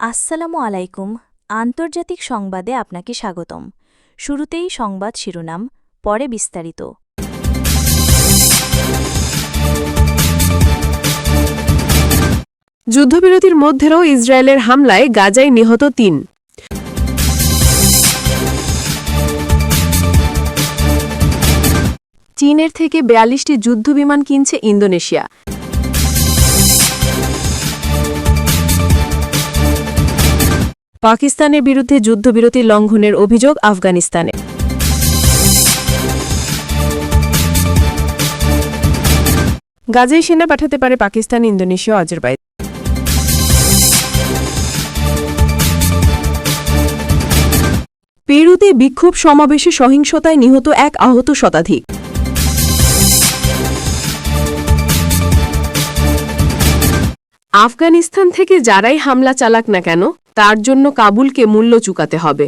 আসসালামু আলাইকুম। আন্তর্জাতিক সংবাদে আপনাকে স্বাগতম। শুরুতেই সংবাদ শিরোনাম, পরে বিস্তারিত। যুদ্ধবিরতির মধ্যেও ইসরায়েলের হামলায় গাজায় নিহত তিন। চীনের থেকে বেয়াল্লিশটি যুদ্ধবিমান কিনছে ইন্দোনেশিয়া। পাকিস্তানের বিরুদ্ধে যুদ্ধবিরতি লঙ্ঘনের অভিযোগ আফগানিস্তানে। গাজায় সেনা পাঠাতে পারে পাকিস্তান, ইন্দোনেশিয়া ও আজারবাইজান। পেরুতে বিক্ষোভ সমাবেশে সহিংসতায় নিহত এক আহত শতাধিক। আফগানিস্তান থেকে যারাই হামলা চালাক না কেন তার জন্য কাবুলকে মূল্য চুকাতে হবে।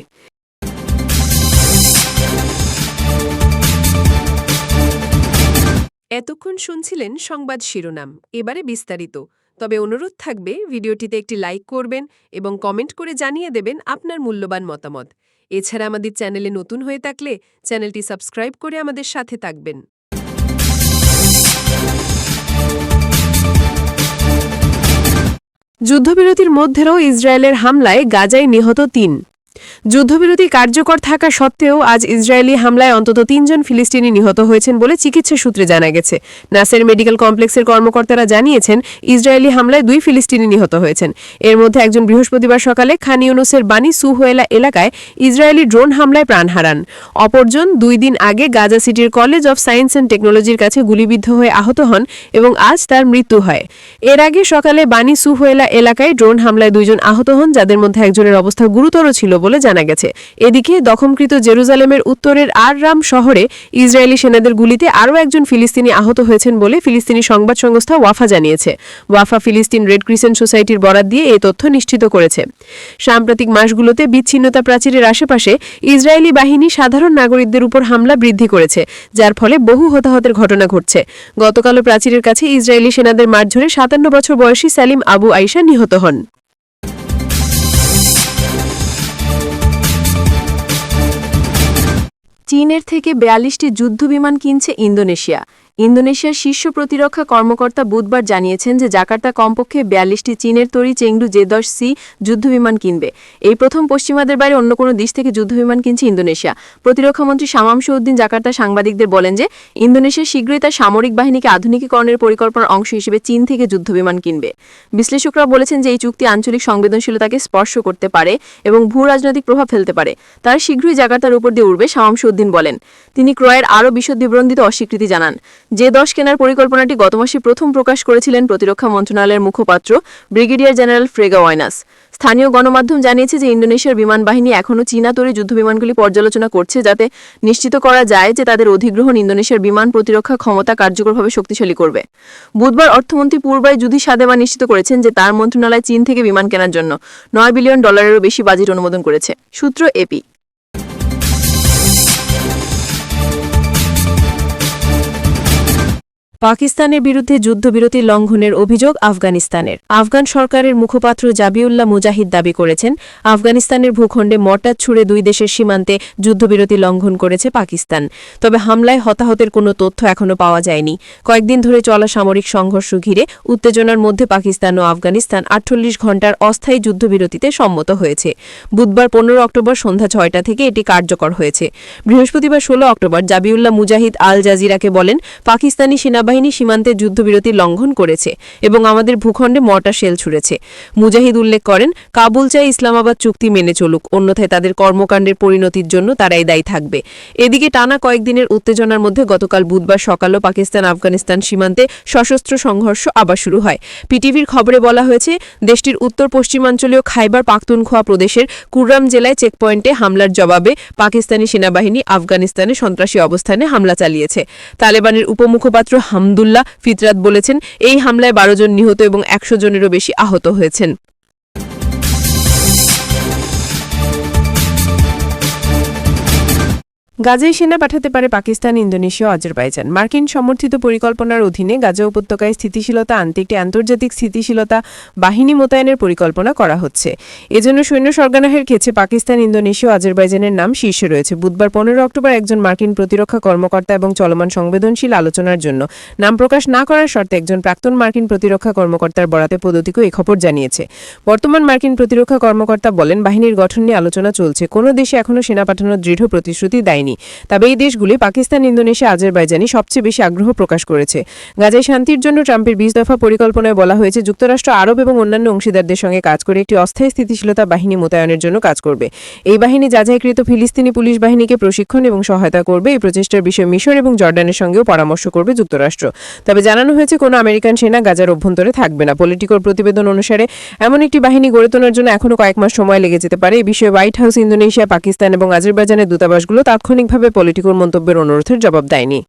এতক্ষণ শুনছিলেন সংবাদ শিরোনাম। এবারে বিস্তারিত। তবে অনুরোধ থাকবে, ভিডিওটিতে একটি লাইক করবেন এবং কমেন্ট করে জানিয়ে দেবেন আপনার মূল্যবান মতামত। এছাড়া আমাদের চ্যানেলে নতুন হয়ে থাকলে চ্যানেলটি সাবস্ক্রাইব করে আমাদের সাথে থাকবেন। যুদ্ধবিরতির মধ্যেও ইসরায়েলের হামলায় গাজায় নিহত তিন। যুদ্ধবিরতি কার্যকর থাকা সত্ত্বেও আজ ইসরায়েলি হামলায় অন্তত তিনজন ফিলিস্তিনি নিহত হয়েছেন বলে চিকিৎসা সূত্রে জানা গেছে। নাসের মেডিকেল কমপ্লেক্সের কর্মকর্তারা জানিয়েছেন, ইসরায়েলি হামলায় দুই ফিলিস্তিনি নিহত হয়েছেন। এর মধ্যে একজন বৃহস্পতিবার সকালে খান ইউনুসের বানি সুহোয়েলা এলাকায় ইসরায়েলি ড্রোন হামলায় প্রাণ হারান। অপরজন দুই দিন আগে গাজা সিটির কলেজ অফ সায়েন্স অ্যান্ড টেকনোলজির কাছে গুলিবিদ্ধ হয়ে আহত হন এবং আজ তার মৃত্যু হয়। এর আগে সকালে বানি সুহোয়েলা এলাকায় ড্রোন হামলায় দুইজন আহত হন, যাদের মধ্যে একজনের অবস্থা গুরুতর ছিল বলে জানা গেছে। এদিকে দখমকৃত জেরুজালেমের উত্তরের আর রাম শহরে ইসরায়েলি সেনাদের গুলিতে আরও একজন ফিলিস্তিনি আহত হয়েছেন বলে ফিলিস্তিনি সংবাদ সংস্থা ওয়াফা জানিয়েছে। ওয়াফা ফিলিস্তিন রেড ক্রিসেন্ট সোসাইটির বরাত দিয়ে এই তথ্য নিশ্চিত করেছে। সাম্প্রতিক মাসগুলোতে বিচ্ছিন্নতা প্রাচীরের আশেপাশে ইসরায়েলি বাহিনী সাধারণ নাগরিকদের উপর হামলা বৃদ্ধি করেছে, যার ফলে বহু হতাহতের ঘটনা ঘটছে। গতকালও প্রাচীরের কাছে ইসরায়েলি সেনাদের মারধরে সাতান্ন বছর বয়সী সালিম আবু আইসা নিহত হন। চীনের থেকে বিয়াল্লিশটি যুদ্ধবিমান কিনছে ইন্দোনেশিয়া। ইন্দোনেশিয়ার শীর্ষ প্রতিরক্ষা কর্মকর্তা বুধবার জানিয়েছেন যে জাকার্তা কমপক্ষে বিয়াল্লিশটি চীনের তৈরি চেংডু জে দশ সি যুদ্ধবিমান কিনবে। এই প্রথম পশ্চিমাদের বাইরে অন্য কোনো দেশ থেকে যুদ্ধবিমান কিনছে ইন্দোনেশিয়া। প্রতিরক্ষামন্ত্রী শামামসু উদ্দিন জাকার্তা সাংবাদিকদের বলেন যে, ইন্দোনেশিয়া শীঘ্রই তার সামরিক বাহিনীকে আধুনিকীকরণের পরিকল্পনার অংশ হিসেবে চীন থেকে যুদ্ধবিমান কিনবে। বিশ্লেষকরা বলেছেন যে এই চুক্তি আঞ্চলিক সংবেদনশীলতাকে স্পর্শ করতে পারে এবং ভূ রাজনৈতিক প্রভাব ফেলতে পারে। তারা শীঘ্রই জাকার্তার উপর দিয়ে উঠবে শামামসু উদ্দিন বলেন। তিনি ক্রয়ের আরও বিশদ বিবরণিত অস্বীকৃতি জানান। যে দশ কেনার পরিকল্পনাটি গত মাসে প্রথম প্রকাশ করেছিলেন প্রতিরক্ষা মন্ত্রণালয়ের মুখপাত্র ব্রিগেডিয়ার জেনারেল ফ্রেগা ওয়াইনাস। স্থানীয় গণমাধ্যম জানিয়েছে যে ইন্দোনেশিয়ার বিমান বাহিনী এখনও চীনা তৈরি যুদ্ধবিমানগুলি পর্যালোচনা করছে যাতে নিশ্চিত করা যায় যে তাদের অধিগ্রহণ ইন্দোনেশিয়ার বিমান প্রতিরক্ষা ক্ষমতা কার্যকরভাবে শক্তিশালী করবে। বুধবার অর্থমন্ত্রী পূর্বায় জুদি সাদেমা নিশ্চিত করেছেন যে তার মন্ত্রণালয় চীন থেকে বিমান কেনার জন্য নয় বিলিয়ন ডলারেরও বেশি বাজেট অনুমোদন করেছে। সূত্র এপি পাকিস্তানের বিরুদ্ধে যুদ্ধবিরতি লঙ্ঘনের অভিযোগ আফগানিস্তানের। আফগান সরকারের মুখপাত্র জাবিউল্লাহ মুজাহিদ দাবি করেছেন, আফগানিস্তানের ভূখণ্ডে মর্টার ছুড়ে দুই দেশের সীমান্তে যুদ্ধবিরতি লঙ্ঘন করেছে পাকিস্তান। তবে হামলায় হতাহতের কোনো তথ্য এখনও পাওয়া যায়নি। কয়েকদিন ধরে চলা সামরিক সংঘর্ষ ঘিরে উত্তেজনার মধ্যে পাকিস্তান ও আফগানিস্তান আটচল্লিশ ঘণ্টার অস্থায়ী যুদ্ধবিরতিতে সম্মত হয়েছে। বুধবার পনেরো অক্টোবর সন্ধ্যা ছয়টা থেকে এটি কার্যকর হয়েছে। বৃহস্পতিবার ষোলো অক্টোবর জাবিউল্লাহ মুজাহিদ আল জাজিরাকে বলেন, পাকিস্তানি সেনাবাহিনী সীমান্তে যুদ্ধবিরতি লঙ্ঘন করেছে এবং আমাদের ভূখণ্ডে মর্টার শেল ছুড়েছে। মুজাহিদ উল্লেখ করেন, কাবুল চাই ইসলামাবাদ চুক্তি মেনে চলুক, অন্যথায় তাদের কর্মকাণ্ডের পরিণতির জন্য তারাই দায়ী থাকবে। এদিকে টানা কয়েকদিনের উত্তেজনার মধ্যে গতকাল বুধবার সকালও পাকিস্তান আফগানিস্তান সীমান্তে সশস্ত্র সংঘর্ষ আবার শুরু হয়। পিটিভির খবরে বলা হয়েছে, দেশটির উত্তর পশ্চিমাঞ্চলীয় খাইবার পাখতুনখোয়া প্রদেশের কুররাম জেলায় চেকপয়েন্টে হামলার জবাবে পাকিস্তানি সেনাবাহিনী আফগানিস্তানে সন্ত্রাসী অবস্থানে হামলা চালিয়েছে। তালেবানের উপমুখপাত্র হামদুল্লাহ ফিতরাত বলেছেন এই হামলায় বারো জন নিহত এবং একশো জনেরও বেশি আহত হয়েছেন। গাজায় সেনা পাঠাতে পারে পাকিস্তান, ইন্দোনেশিয়া আজারবাইজান। মার্কিন সমর্থিত পরিকল্পনার অধীনে গাজা উপত্যকায় স্থিতিশীলতা আনতে একটি আন্তর্জাতিক স্থিতিশীলতা বাহিনী মোতায়েনের পরিকল্পনা করা হচ্ছে। এজন্য সৈন্য সরবরাহের ক্ষেত্রে পাকিস্তান, ইন্দোনেশিয়া আজারবাইজানের নাম শীর্ষে রয়েছে। বুধবার পনেরো অক্টোবর একজন মার্কিন প্রতিরক্ষা কর্মকর্তা এবং চলমান সংবেদনশীল আলোচনার জন্য নাম প্রকাশ না করার শর্তে একজন প্রাক্তন মার্কিন প্রতিরক্ষা কর্মকর্তার বরাতে পদ্ধতিকেও এই খবর জানিয়েছে। বর্তমান মার্কিন প্রতিরক্ষা কর্মকর্তা বলেন, বাহিনীর গঠন নিয়ে আলোচনা চলছে। কোনো দেশে এখনও সেনা পাঠানোর দৃঢ় প্রতিশ্রুতি দেয়নি। তবে এই দেশগুলি পাকিস্তান, ইন্দোনেশিয়া আজারবাইজানি সবচেয়ে বেশি আগ্রহ প্রকাশ করেছে। গাজায় শান্তির জন্য ট্রাম্পের বিশ দফা পরিকল্পনায় বলা হয়েছে, যুক্তরাষ্ট্র, আরব এবং অন্যান্য অংশীদারদের সঙ্গে কাজ করে একটি অস্থায়ী স্থিতিশীলতা বাহিনী মোতায়েনের জন্য কাজ করবে। এই বাহিনী যাচাইকৃত ফিলিস্তিনি পুলিশ বাহিনীকে প্রশিক্ষণ এবং সহায়তা করবে। এই প্রচেষ্টার বিষয়ে মিশর এবং জর্ডানের সঙ্গেও পরামর্শ করবে যুক্তরাষ্ট্র। তবে জানানো হয়েছে, কোনো আমেরিকান সেনা গাজার অভ্যন্তরে থাকবে না। পলিটিকোর প্রতিবেদন অনুসারে, এমন একটি বাহিনী গড়ে তোলার জন্য এখনও কয়েক মাস সময় লেগে যেতে পারে। এই বিষয়ে হোয়াইট হাউস, ইন্দোনেশিয়া, পাকিস্তান এবং আজারবাইজানের দূতাবাসগুলো তাৎক্ষণিকভাবে পলিটিকোর মন্তব্যের অনুরোধের জবাব দেয়নি।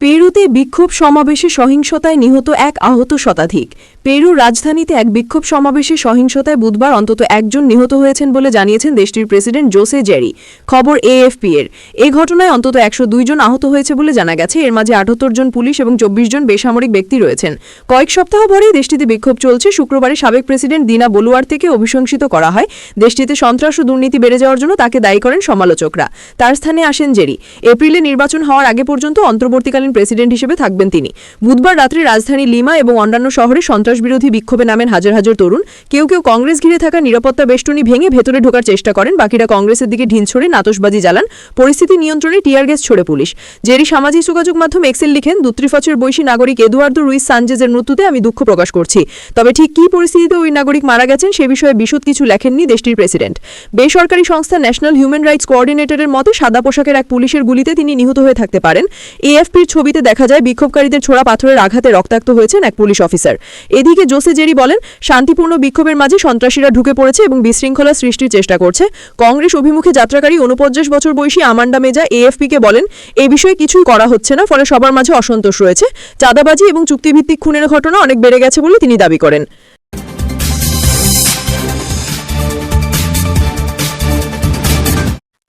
পেরুতে বিক্ষোভ সমাবেশে সহিংসতায় নিহত এক আহত শতাধিক। পেরুর রাজধানীতে এক বিক্ষোভ সমাবেশে সহিংসতায় বুধবার অন্তত একজন নিহত হয়েছেন বলে জানিয়েছেন দেশটির প্রেসিডেন্ট জোসে জেরি। খবর এএফপি এর। এ ঘটনায় অন্তত একশো জন আহত হয়েছে বলে জানা গেছে। এর মাঝে আটাত্তর জন পুলিশ এবং চব্বিশ জন বেসামরিক ব্যক্তি রয়েছেন। কয়েক সপ্তাহ পরেই দেশটিতে বিক্ষোভ চলছে। শুক্রবারে সাবেক প্রেসিডেন্ট দিনা বলুয়ার থেকে অভিশংসিত করা হয়। দেশটিতে সন্ত্রাস ও দুর্নীতি বেড়ে যাওয়ার জন্য তাকে দায়ী করেন সমালোচকরা। তার স্থানে আসেন জেরি। এপ্রিলে নির্বাচন হওয়ার আগে পর্যন্ত অন্তর্বর্তীকালীন প্রেসিডেন্ট হিসেবে থাকবেন তিনি। বুধবার রাত্রে রাজধানী লিমা এবং অন্যান্য শহরে সন্ত্রাসবিরোধী বিক্ষোভে নামেন হাজার হাজার তরুণ। কেউ কেউ কংগ্রেস ঘিরে থাকা নিরাপত্তা বেষ্টনী ভেঙে ভেতরে ঢোকার চেষ্টা করেন, বাকিরা কংগ্রেসের দিকে ঢিল ছড়ে নাতসবাজি জ্বালান। পরিস্থিতি নিয়ন্ত্রণে টিয়ার গ্যাস ছড়ে পুলিশ। জেরি সামাজিক যোগাযোগ মাধ্যম এক্সেল লিখেন, দুত্রিফচের বৈশী নাগরিক এদুয়ার্দো রুইস সানজেজের মৃত্যুতে আমি দুঃখ প্রকাশ করছি। তবে ঠিক কী পরিস্থিতিতে ওই নাগরিক মারা গেছেন সে বিষয়ে বিশদ কিছু লেখেননি দেশটির প্রেসিডেন্ট। বেসরকারি সংস্থা ন্যাশনাল হিউম্যান রাইটস কোঅর্ডিনেটরের মতে সাদা পোশাকের এক পুলিশের গুলিতে তিনি নিহত হয়ে থাকতে পারেন। এএফপির ছবিতে দেখা যায় বিক্ষোভকারীদের ছোড়া পাথরের আঘাতে রক্তাক্ত হয়েছেন এক পুলিশ অফিসার। এদিকে জোসে জেরি বলেন, শান্তিপূর্ণ বিক্ষোভের মাঝে সন্ত্রাসীরা ঢুকে পড়েছে এবং বিশৃঙ্খলা সৃষ্টির চেষ্টা করছে। কংগ্রেস অভিমুখে যাত্রাকারী উনপঞ্চাশ বছর বয়সী আমান্ডা মেজা এএফপিকে বলেন, এ বিষয়ে কিছুই করা হচ্ছে না, ফলে সবার মাঝে অসন্তোষ রয়েছে। চাঁদাবাজি এবং চুক্তিভিত্তিক খুনের ঘটনা অনেক বেড়ে গেছে বলে তিনি দাবি করেন।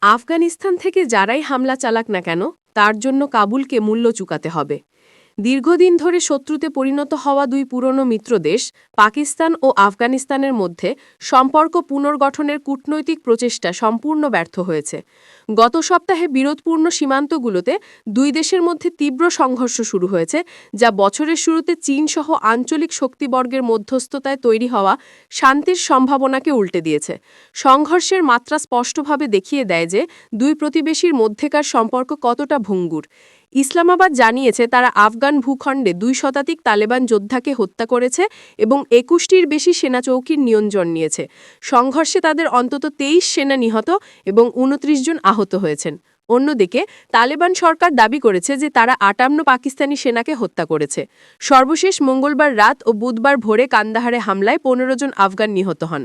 আফগানিস্তান থেকে যারাই হামলা চালাক না কেন তার জন্য কাবুলকে মূল্য চুকাতে হবে। দীর্ঘদিন ধরে শত্রুতে পরিণত হওয়া দুই পুরনো মিত্রদেশ, পাকিস্তান ও আফগানিস্তানের মধ্যে সম্পর্ক পুনর্গঠনের কূটনৈতিক প্রচেষ্টা সম্পূর্ণ ব্যর্থ হয়েছে। গত সপ্তাহে বিরোধপূর্ণ সীমান্তগুলোতে দুই দেশের মধ্যে তীব্র সংঘর্ষ শুরু হয়েছে, যা বছরের শুরুতে চীনসহ আঞ্চলিক শক্তিবর্গের মধ্যস্থতায় তৈরি হওয়া শান্তির সম্ভাবনাকে উল্টে দিয়েছে। সংঘর্ষের মাত্রা স্পষ্টভাবে দেখিয়ে দেয় যে দুই প্রতিবেশীর মধ্যেকার সম্পর্ক কতটা ভঙ্গুর। ইসলামাবাদ জানিয়েছে, তারা আফগান ভূখণ্ডে দুই শতাধিক তালেবান যোদ্ধাকে হত্যা করেছে এবং একুশটির বেশি সেনা চৌকির নিয়ন্ত্রণ নিয়েছে। সংঘর্ষে তাদের অন্তত তেইশ সেনা নিহত এবং উনত্রিশ জন আহত হয়েছেন। অন্যদিকে, তালেবান সরকার দাবি করেছে যে তারা আটান্ন পাকিস্তানি সেনাকে হত্যা করেছে। সর্বশেষ মঙ্গলবার রাত ও বুধবার ভোরে কান্দাহারে হামলায় পনেরো জন আফগান নিহত হন।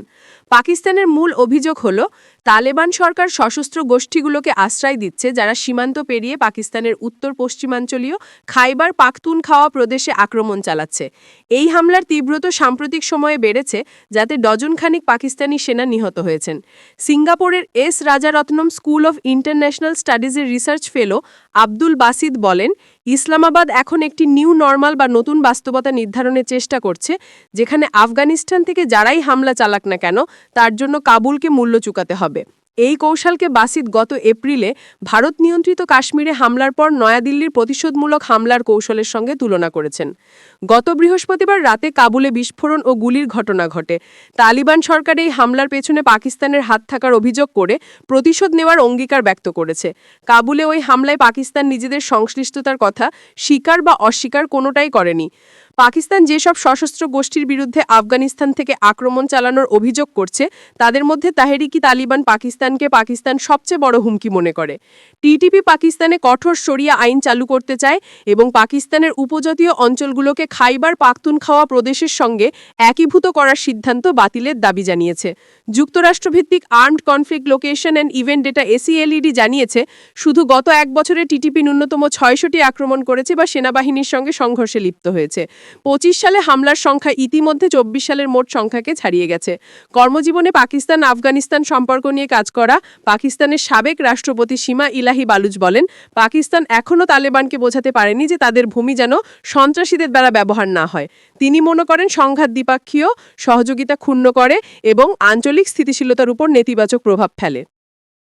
পাকিস্তানের মূল অভিযোগ হল, তালেবান সরকার সশস্ত্র গোষ্ঠীগুলোকে আশ্রয় দিচ্ছে যারা সীমান্ত পেরিয়ে পাকিস্তানের উত্তর পশ্চিমাঞ্চলীয় খাইবার পাকতুন খাওয়া প্রদেশে আক্রমণ চালাচ্ছে। এই হামলার তীব্রতা সাম্প্রতিক সময়ে বেড়েছে, যাতে ডজনখানিক পাকিস্তানি সেনা নিহত হয়েছেন। সিঙ্গাপুরের S Rajaratnam school of international স্টাডিজের research fellow Abdul Basit বলেন, ইসলামাবাদ এখন একটি নিউ নর্মাল বা নতুন বাস্তবতা নির্ধারণের চেষ্টা করছে, যেখানে আফগানিস্তান থেকে যারাই হামলা চালাক না কেন, তার জন্য কাবুলকে মূল্য চুকাতে হবে। এই কৌশলকে বাসিদ গত এপ্রিলে ভারত নিয়ন্ত্রিত কাশ্মীরে হামলার পর নয়াদিল্লির প্রতিশোধমূলক হামলার কৌশলের সঙ্গে তুলনা করেছেন। গত বৃহস্পতিবার রাতে কাবুলে বিস্ফোরণ ও গুলির ঘটনা ঘটে। তালিবান সরকার এই হামলার পেছনে পাকিস্তানের হাত থাকার অভিযোগ করে প্রতিশোধ নেওয়ার অঙ্গীকার ব্যক্ত করেছে। কাবুলে ওই হামলায় পাকিস্তান নিজেদের সংশ্লিষ্টতার কথা স্বীকার বা অস্বীকার কোনোটাই করেনি। পাকিস্তান যেসব সশস্ত্র গোষ্ঠীর বিরুদ্ধে আফগানিস্তান থেকে আক্রমণ চালানোর অভিযোগ করছে, তাদের মধ্যে তাহেরিকি তালিবান পাকিস্তানকে পাকিস্তান সবচেয়ে বড় হুমকি মনে করে। টিটিপি পাকিস্তানে কঠোর সরিয়া আইন চালু করতে চায় এবং পাকিস্তানের উপজাতীয় অঞ্চলগুলোকে খাইবার পাখতুনখাওয়া প্রদেশের সঙ্গে একীভূত করার সিদ্ধান্ত বাতিলের দাবি জানিয়েছে। যুক্তরাষ্ট্রভিত্তিক armed conflict location and event data ACLED জানিয়েছে, শুধু গত এক বছরে টিটিপি ন্যূনতম ছয়শটি আক্রমণ করেছে বা সেনাবাহিনীর সঙ্গে সংঘর্ষে লিপ্ত হয়েছে। পঁচিশ সালে হামলার সংখ্যা ইতিমধ্যে চব্বিশ সালের মোট সংখ্যাকে ছাড়িয়ে গেছে। কর্মজীবনে পাকিস্তান, আফগানিস্তান সম্পর্ক নিয়ে কাজ করা পাকিস্তানের সাবেক রাষ্ট্রপতি সীমা ইলাহি বালুচ বলেন, পাকিস্তান এখনও তালেবানকে বোঝাতে পারেনি যে তাদের ভূমি যেন সন্ত্রাসীদের দ্বারা ব্যবহার না হয়। তিনি মনে করেন সংঘাত দ্বিপাক্ষীয় সহযোগিতা ক্ষুণ্ণ করে এবং আঞ্চলিক স্থিতিশীলতার উপর নেতিবাচক প্রভাব ফেলে।